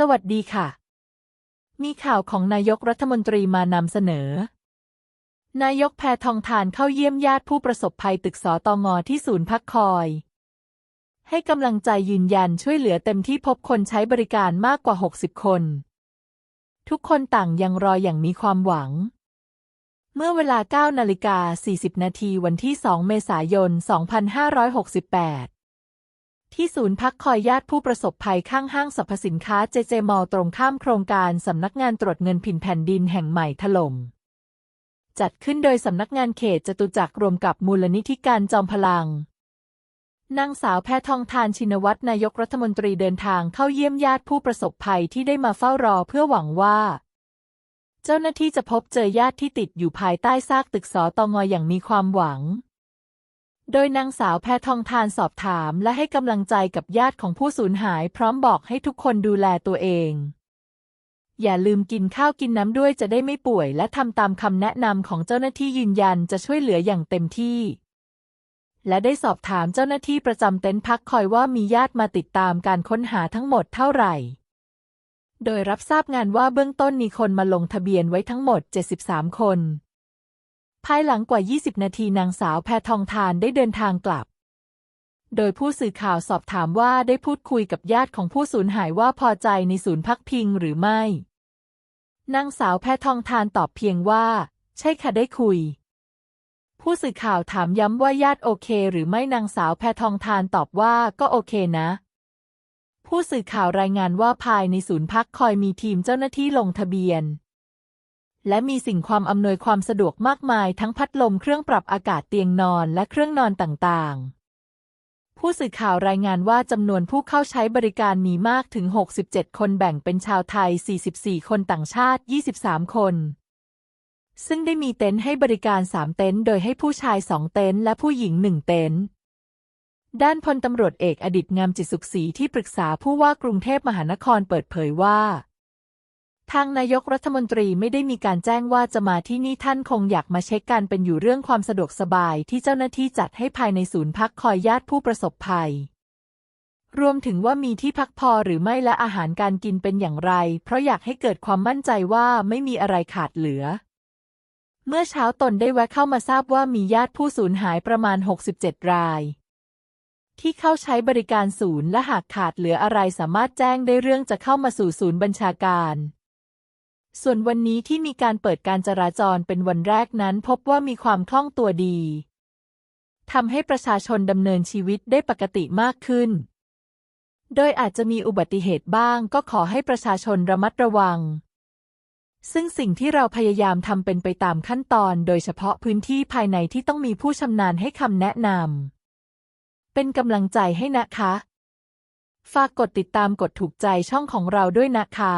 สวัสดีค่ะ มีข่าวของนายกรัฐมนตรีมานำเสนอ นายกแพทองทานเข้าเยี่ยมญาติผู้ประสบภัยตึกสอตงอที่ศูนย์พักคอย ให้กำลังใจยืนยันช่วยเหลือเต็มที่พบคนใช้บริการมากกว่า 60 คน ทุกคนต่างยังรออย่างมีความหวัง เมื่อเวลา9นาฬิกา40 นาทีวันที่ 2 เมษายน 2568 ที่ศูนย์พักคอยญาติผู้ประสบภัยข้างห้างสรรพสินค้าเจเจมอตรงข้ามโครงการสำนักงานตรวจเงินผินแผ่นดินแห่งใหม่ถล่มจัดขึ้นโดยสำนักงานเขตจตุจักรรวมกับมูลนิธิการจอมพลัง นางสาวแพทองทานชินวัตรนายกรัฐมนตรีเดินทางเข้าเยี่ยมญาติผู้ประสบภัยที่ได้มาเฝ้ารอเพื่อหวังว่า เจ้าหน้าที่จะพบเจอญาติที่ติดอยู่ภายใต้ซากตึกสอตงออย่างมีความหวัง โดยนางสาวแพทองทานสอบถามและให้กำลังใจกับญาติของผู้สูญหายพร้อมบอกให้ทุกคนดูแลตัวเอง อย่าลืมกินข้าวกินน้ำด้วยจะได้ไม่ป่วย และทำตามคำแนะนำของเจ้าหน้าที่ยืนยันจะช่วยเหลืออย่างเต็มที่ และได้สอบถามเจ้าหน้าที่ประจำเต็นท์พักคอยว่ามีญาติมาติดตามการค้นหาทั้งหมดเท่าไหร่ โดยรับทราบงานว่าเบื้องต้นมีคนมาลงทะเบียนไว้ทั้งหมด 73 คน ภายหลังกว่า 20 นาทีนางสาวแพทองทานได้เดินทางกลับ โดยผู้สื่อข่าวสอบถามว่าได้พูดคุยกับญาติของผู้สูญหายว่าพอใจในศูนย์พักพิงหรือไม่ นางสาวแพทองทานตอบเพียงว่า ใช่ค่ะได้คุย ผู้สื่อข่าวถามย้ำว่าญาติโอเค หรือไม่นางสาวแพทองทานตอบว่าก็โอเคนะ ผู้สื่อข่าวรายงานว่าภายในศูนย์พักคอยมีทีมเจ้าหน้าที่ลงทะเบียน และมีสิ่งความอำนวยความสะดวกมากมายทั้งพัดลมเครื่องปรับอากาศเตียงนอนและเครื่องนอนต่างๆ ผู้สื่อข่าวรายงานว่าจำนวนผู้เข้าใช้บริการมีมากถึง 67 คนแบ่งเป็นชาวไทย 44 คนต่างชาติ 23 คน ซึ่งได้มีเต็นท์ให้บริการ 3 เต็นท์โดยให้ผู้ชาย 2 เต็นท์และผู้หญิง 1 เต็นท์ด้านพลตำรวจเอกอดิตงามจิตสุขศรีที่ปรึกษาผู้ว่ากรุงเทพมหานครเปิดเผยว่า ทางนายกรัฐมนตรีไม่ได้มีการแจ้งว่าจะมาที่นี่ท่านคงอยากมาเช็คการเป็นอยู่เรื่องความสะดวกสบายที่เจ้าหน้าที่จัดให้ภายในศูนย์พักคอยญาติผู้ประสบภัย รวมถึงว่ามีที่พักพอหรือไม่และอาหารการกินเป็นอย่างไร เพราะอยากให้เกิดความมั่นใจว่าไม่มีอะไรขาดเหลือ เมื่อเช้าตนได้แวะเข้ามาทราบว่ามีญาติผู้สูญหายประมาณ 67 ราย ที่เข้าใช้บริการศูนย์และหากขาดเหลืออะไรสามารถแจ้งได้เรื่องจะเข้ามาสู่ศูนย์บัญชาการ ส่วนวันนี้ที่มีการเปิดการจราจรเป็นวันแรกนั้น พบว่ามีความคล่องตัวดีทำให้ประชาชนดำเนินชีวิตได้ปกติมากขึ้น โดยอาจจะมีอุบัติเหตุบ้างก็ขอให้ประชาชนระมัดระวัง ซึ่งสิ่งที่เราพยายามทำเป็นไปตามขั้นตอน โดยเฉพาะพื้นที่ภายในที่ต้องมีผู้ชำนาญให้คำแนะนำ เป็นกำลังใจให้นะคะ ฝากกดติดตามกดถูกใจช่องของเราด้วยนะคะ